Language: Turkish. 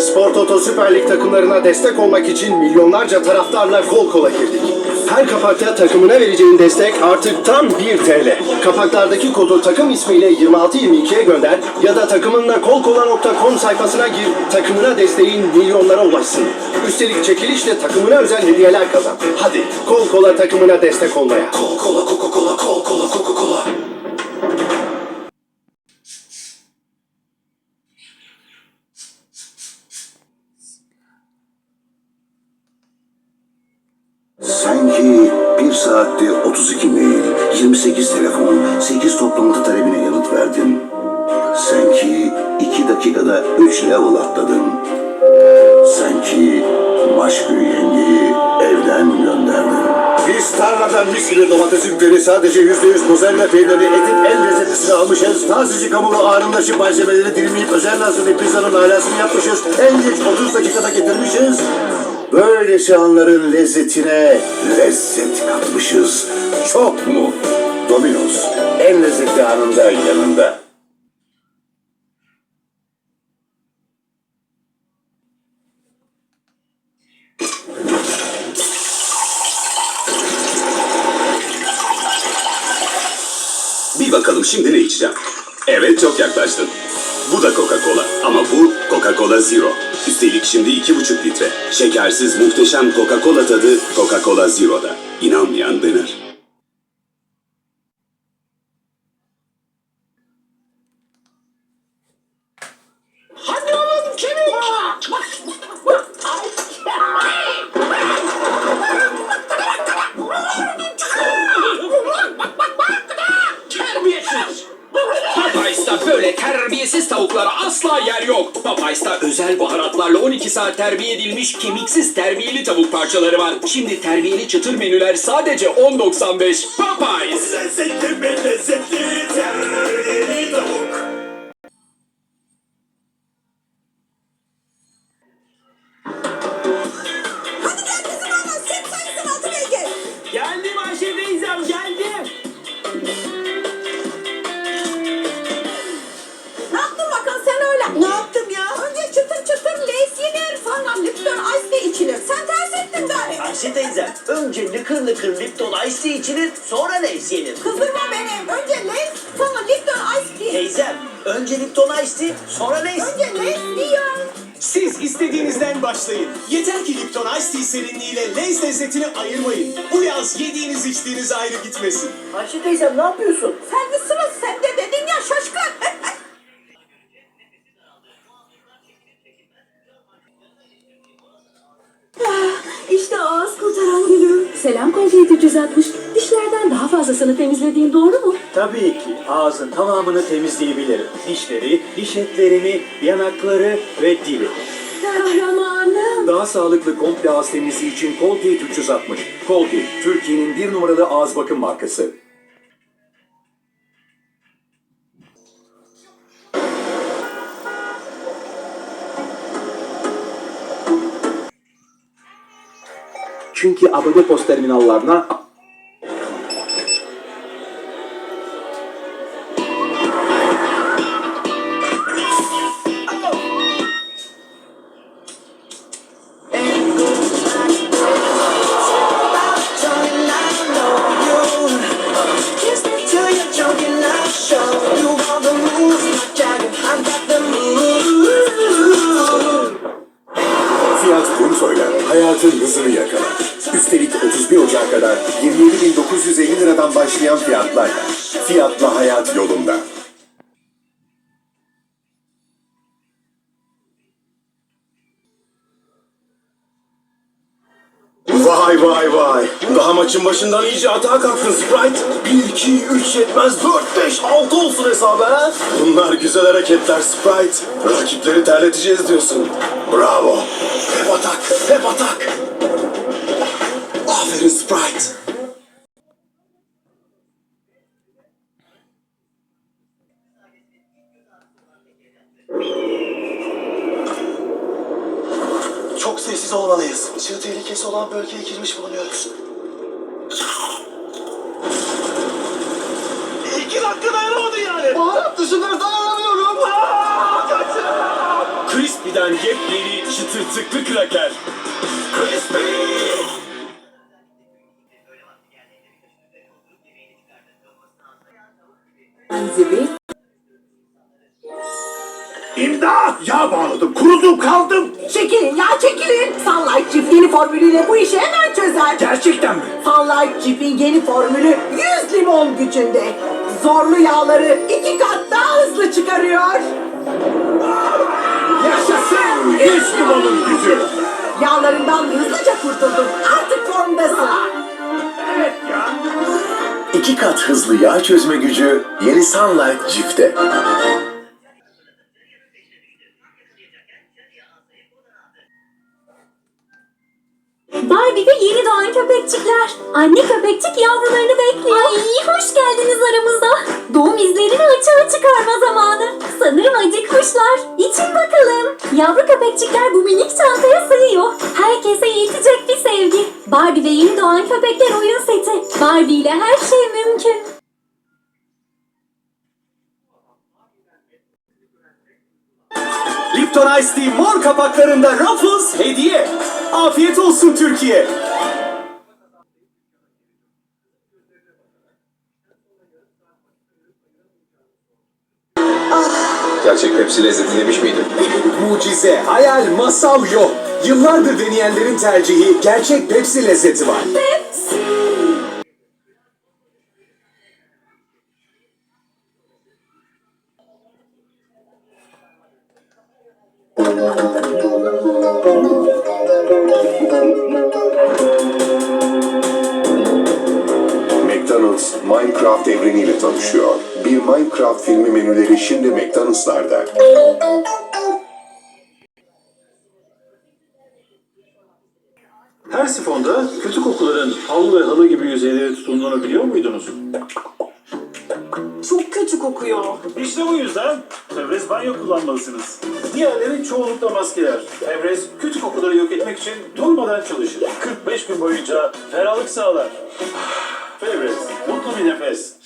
Spor Toto Süper Lig takımlarına destek olmak için milyonlarca taraftarla kol kola girdik. Her kapakta takımına vereceğin destek artık tam 1 TL. Kapaklardaki kodu takım ismiyle 2622'ye gönder ya da takımınla kolkola.com sayfasına gir. Takımına desteğin milyonlara ulaşsın. Üstelik çekilişle takımına özel hediyeler kazan. Hadi kol kola takımına destek olmaya. Kol kola Coca Cola saatte 32 mail, 28 telefon, 8 toplantı talebine yanıt verdin. Sanki 2 dakikada 3 level atladın. Sanki Maşgül yengeyi evden gönderdin. Biz tarladan mis gibi domates ürünleri sadece %100 mozzarella peyniri etin en lezzetlisini almışız. Tazecik hamuru ağrındaşı malzemeleri dilimleyip özel hazırlayıp pizzanın alasını yapmışız. En geç 30 dakikada getirmişiz. Böylesi anların lezzetine lezzet katmışız. Çok mu? Domino's en lezzetli anında yanında. Bir bakalım şimdi ne içeceğim. Evet çok yaklaştın. Bu da Coca-Cola Coca-Cola Zero. Üstelik şimdi iki buçuk litre. Şekersiz muhteşem Coca-Cola tadı Coca-Cola Zero'da. İnanmayan dener. Popeyes'ta böyle terbiyesiz tavuklara asla yer yok. Popeyes'ta özel baharatlarla 12 saat terbiye edilmiş kemiksiz terbiyeli tavuk parçaları var. Şimdi terbiyeli çıtır menüler sadece 10.95. Popeyes. Lezzetli bir lezzetli terbiyeli önce lıkır lıkır Lipton Ice tea içilir sonra Lays yenir. Kızdırma beni. Önce leys sonra Lipton Ice tea. Teyzem önce Lipton Ice tea sonra Lays. Önce leys diyor. Siz istediğinizden başlayın. Yeter ki Lipton Ice Tea serinliğiyle Lay's lezzetini ayırmayın. Bu yaz yediğiniz içtiğiniz ayrı gitmesin. Ayşe teyzem ne yapıyorsun? Sen de sıra 360. Dişlerden daha fazlasını temizlediğin doğru mu? Tabii ki ağzın tamamını temizleyebilirim. Dişleri, diş etlerini, yanakları ve dili. Kahramanım. Daha sağlıklı komple ağız temizliği için Colgate 360. Colgate, Türkiye'nin bir numaralı ağız bakım markası. Çünkü ABD post terminallarına başlayan fiyatlarla. Fiyatla hayat yolunda. Vay vay vay. Daha maçın başından iyice atağa kalktın Sprite. 1, 2, 3 yetmez. 4, 5, 6 olsun hesabı. Bunlar güzel hareketler Sprite. Rakipleri terleteceğiz diyorsun. Bravo. Hep atak, hep atak. Aferin Sprite. Sessiz olmalıyız. Çığ tehlikesi olan bölgeye girmiş bulunuyoruz. İki dakika dayanamadı yani. Bağırttı sıfır dayanamıyorum. Aa, kaçın. Crispy'den yepyeni çıtırtıklı kraker. Crispy! İmdat! Yağ bağladım. Kurudum kaldım. Çekilin ya çekilin. Sunlight Chip yeni formülüyle bu işi hemen çözer. Gerçekten mi? Sunlight Chip'in yeni formülü 100 limon gücünde. Zorlu yağları iki kat daha hızlı çıkarıyor. Yaşasın! Yüz limonun gücü. Yağlarından hızlıca kurtuldun. Artık formdasın. Evet ya. İki kat hızlı yağ çözme gücü yeni Sunlight Cif'te. Ve yeni doğan köpekçikler. Anne köpekçik yavrularını bekliyor. Ay hoş geldiniz aramıza. Doğum izlerini açığa çıkarma zamanı. Sanırım acıkmışlar. İçin bakalım. Yavru köpekçikler bu minik çantaya sığıyor. Herkese yetecek bir sevgi. Barbie ve yeni doğan köpekler oyun seti. Barbie ile her şey mümkün. Lipton Ice Tea mor kapaklarında Ruffles hediye. Afiyet olsun Türkiye. Gerçek Pepsi lezzeti demiş miydin? Mucize, hayal, masal yok. Yıllardır deneyenlerin tercihi gerçek Pepsi lezzeti var. McDonald's Minecraft evreniyle tanışıyor. Bir Minecraft filmi menüleri şimdi McDonald's'larda. Her sifonda kötü kokuların havlu ve halı gibi yüzeyleri tutunduğunu biliyor muydunuz? Çok kötü kokuyor. İşte bu yüzden Febreze banyo kullanmalısınız. Diğerleri çoğunlukla maskeler. Febreze kötü kokuları yok etmek için durmadan çalışır. 45 gün boyunca ferahlık sağlar. Febreze, mutlu bir nefes.